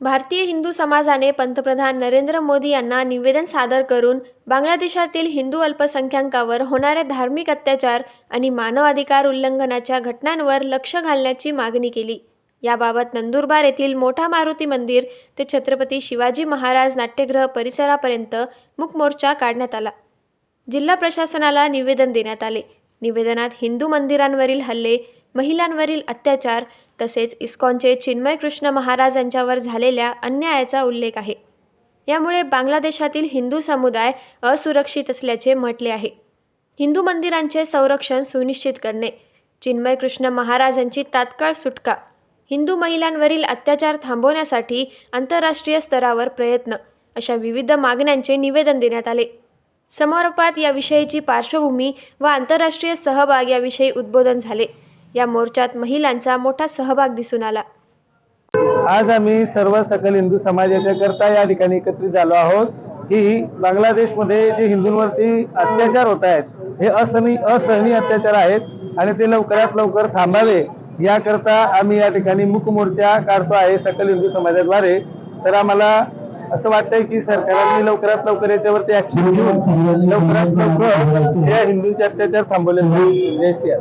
भारतीय हिंदू समाजाने पंतप्रधान नरेंद्र मोदी यांना निवेदन सादर करून बांगलादेशातील हिंदू अल्पसंख्याकांवर होणाऱ्या धार्मिक अत्याचार आणि मानवाधिकार उल्लंघनाच्या घटनांवर लक्ष घालण्याची मागणी केली. याबाबत नंदुरबार येथील मोठा मारुती मंदिर ते छत्रपती शिवाजी महाराज नाट्यगृह परिसरापर्यंत मूकमोर्चा काढण्यात आला. जिल्हा प्रशासनाला निवेदन देण्यात आले. निवेदनात हिंदू मंदिरांवरील हल्ले महिलांवरील अत्याचार तसेच इस्कॉनचे चिन्मय कृष्ण महाराज यांच्यावर झालेल्या अन्यायाचा उल्लेख आहे. यामुळे बांगलादेशातील हिंदू समुदाय असुरक्षित असल्याचे म्हटले आहे. हिंदू मंदिरांचे संरक्षण सुनिश्चित करणे चिन्मय कृष्ण महाराज यांची तात्काळ सुटका हिंदू महिलांवरील अत्याचार थांबवण्यासाठी आंतरराष्ट्रीय स्तरावर प्रयत्न अशा विविध मागण्यांचे निवेदन देण्यात आले. समारोपात याविषयीची पार्श्वभूमी व आंतरराष्ट्रीय सहभाग याविषयी उद्बोधन झाले. या मोर्चात महिलांचा मोठा सहभाग दिसून आला. आज आम्ही सर्व सकल हिंदू समाजाच्या करता या ठिकाणी एकत्रित झालो आहोत. की बांगलादेशमध्ये जे हिंदूंवरती अत्याचार होत आहेत हे असहनी असहनीय अत्याचार आहेत आणि ते लवकरात लवकर थांबावे याकरता आम्ही या ठिकाणी मुख मोर्चा काढतो आहे सकल हिंदू समाजाद्वारे. तर आम्हाला असं वाटतंय की सरकारने लवकरात लवकर याच्यावरती ऍक्शन घेऊन लवकरात लवकर या हिंदूंचे अत्याचार थांबवले जय सिया.